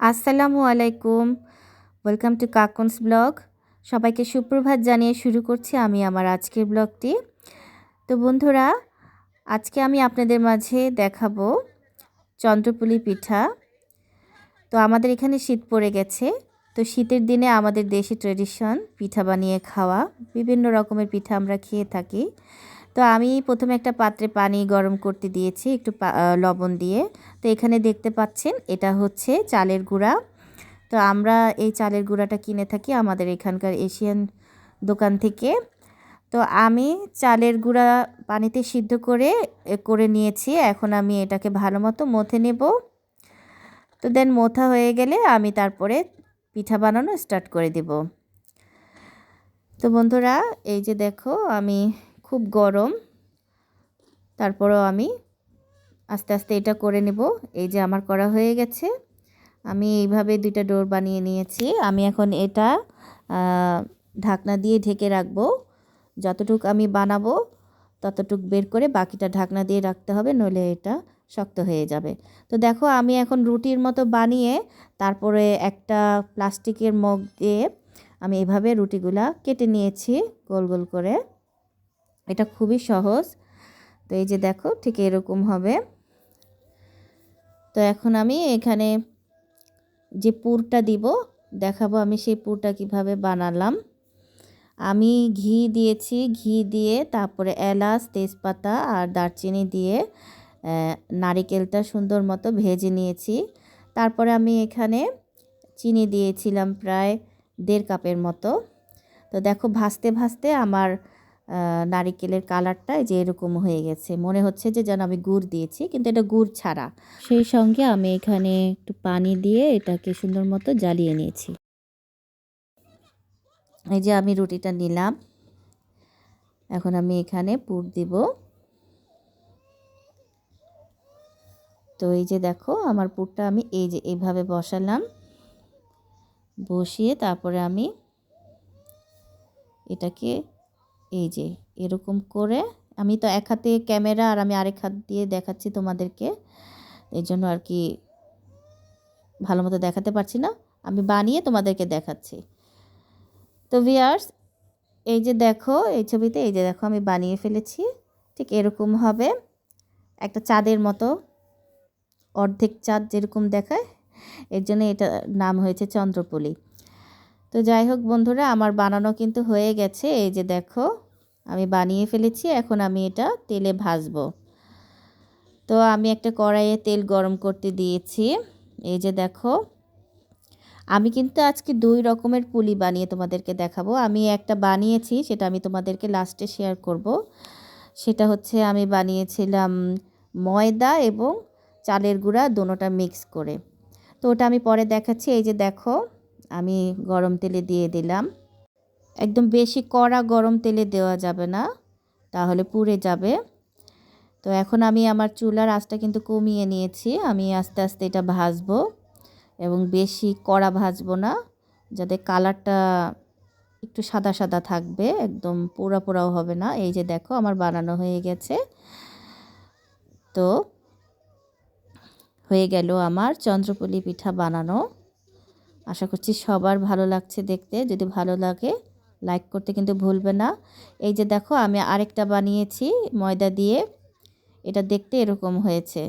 আসসালামু আলাইকুম। Welcome to কাকুনস blog সবাইকে সুপ্রভাত জানিয়ে শুরু করছি আমি আমার আজকের ব্লগটি তো বন্ধুরা, আজকে আমি আপনাদের মাঝে দেখাবো চন্দ্রপুলি পিঠা। তো আমাদের এখানে শীত পড়ে গেছে। তো শীতের দিনে আমাদের দেশি ট্রেডিশন পিঠা বানিয়ে খাওয়া। বিভিন্ন রকমের পিঠা আমরা খেয়ে থাকি। তো আমি প্রথমে একটা পাত্রে পানি গরম করতে দিয়েছি, একটু লবণ দিয়ে। তো এখানে দেখতে পাচ্ছেন, এটা হচ্ছে চালের গুঁড়া। তো আমরা এই চালের গুঁড়াটা কিনে থাকি আমাদের এখানকার এশিয়ান দোকান থেকে। তো আমি চালের গুঁড়া পানিতে সিদ্ধ করে করে নিয়েছি। এখন আমি এটাকে ভালো মতো মথে নেব। তো দেন মোথা হয়ে গেলে আমি তারপরে পিঠা বানানো স্টার্ট করে দেব। তো বন্ধুরা, এই যে দেখো, আমি খুব গরম। তারপরেও আমি আস্তে আস্তে এটা করে নেব। এই যে আমার করা হয়ে গেছে। আমি এইভাবে দুইটা ডোর বানিয়ে নিয়েছি। আমি এখন এটা ঢাকনা দিয়ে ঢেকে রাখব। যতটুক আমি বানাবো, ততটুক বের করে বাকিটা ঢাকনা দিয়ে রাখতে হবে, নইলে এটা শক্ত হয়ে যাবে। তো দেখো, আমি এখন রুটির মতো বানিয়ে, তারপরে একটা প্লাস্টিকের মগ দিয়ে আমি এভাবে রুটিগুলা কেটে নিয়েছি গোল গোল করে। এটা খুবই সহজ। তো এই যে দেখো, ঠিক এরকম হবে। তো এখন আমি এখানে যে পুরটা দিব, দেখাবো আমি সেই পুরটা কীভাবে বানালাম। আমি ঘি দিয়েছি, ঘি দিয়ে তারপরে এলাচ, তেজপাতা আর দারচিনি দিয়ে নারিকেলটা সুন্দর মতো ভেজে নিয়েছি। তারপরে আমি এখানে চিনি দিয়েছিলাম প্রায় দেড় কাপের মতো। তো দেখো, ভাজতে ভাজতে আমার নারিকেলের কালারটা যে এরকম হয়ে গেছে। মনে হচ্ছে যে যেন আমি গুড় দিয়েছি, কিন্তু এটা গুড় ছাড়া। সেই সঙ্গে আমি এখানে একটু পানি দিয়ে এটাকে সুন্দর মতো জ্বালিয়ে নিয়েছি। এই যে আমি রুটিটা নিলাম। এখন আমি এখানে পুর দিব। তো এই যে দেখো, আমার পুরটা আমি এই যে এইভাবে বসালাম। বসিয়ে তারপরে আমি এটাকে এই যে, এরকম করে আমি তো এক হাতে ক্যামেরা আর আমি আরেক হাত দিয়ে দেখাচ্ছি তোমাদেরকে। এই জন্য আর কি ভালো মতো দেখাতে পারছি না, আমি বানিয়ে তোমাদেরকে দেখাচ্ছি। তো ভিয়ার্স এই যে দেখো, এই ছবিতে, এই যে দেখো, আমি বানিয়ে ফেলেছি। ঠিক এরকম হবে। একটা চাঁদের মতো, অর্ধেক চাঁদ যেরকম দেখায়, এর জন্য এটা নাম হয়েছে চন্দ্রপলি। তো যাই হোক বন্ধুরা, আমার বানানো কিন্তু হয়ে গেছে। এই যে দেখো, আমি বানিয়ে ফেলেছি, এখন আমি এটা তেলে ভাজবো। তো আমি একটা কড়াইয়ে তেল গরম করতে দিয়েছি। এই যে দেখো, আমি কিন্তু আজকে দুই রকমের পুলি বানিয়ে তোমাদেরকে দেখাবো। আমি একটা বানিয়েছি, সেটা আমি তোমাদেরকে লাস্টে শেয়ার করব। সেটা হচ্ছে, আমি বানিয়েছিলাম ময়দা এবং চালের গুঁড়া, দুটোটা মিক্স করে। তো ওটা আমি পরে দেখাচ্ছি। এই যে দেখো আমি গরম তেলে দিয়ে দিলাম। একদম বেশি কড়া গরম তেলে দেওয়া যাবে না, তাহলে পুড়ে যাবে। তো এখন আমি আমার চুলার আঁচটা কিন্তু কমিয়ে নিয়েছি, আমি আস্তে আস্তে এটা ভাজবো এবং বেশি কড়া ভাজবো না, যাতে কালারটা একটু সাদা সাদা থাকবে, একদম পোড়া পোড়াও হবে না। এই যে দেখো, আমার বানানো হয়ে গেছে। তো হয়ে গেল আমার চন্দ্রপলি পিঠা বানানো। আশা করছি সবার ভালো লাগছে দেখতে। যদি ভালো লাগে লাইক করতে কিন্তু ভুলবে না। এই যে দেখো, আমি আরেকটা বানিয়েছি ময়দা দিয়ে। এটা দেখতে এরকম হয়েছে।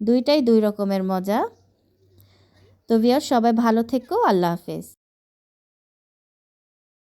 দুইটাই দুই রকমের মজা। তো ভিয়ার সবাই ভালো থেকো। আল্লাহ হাফেজ।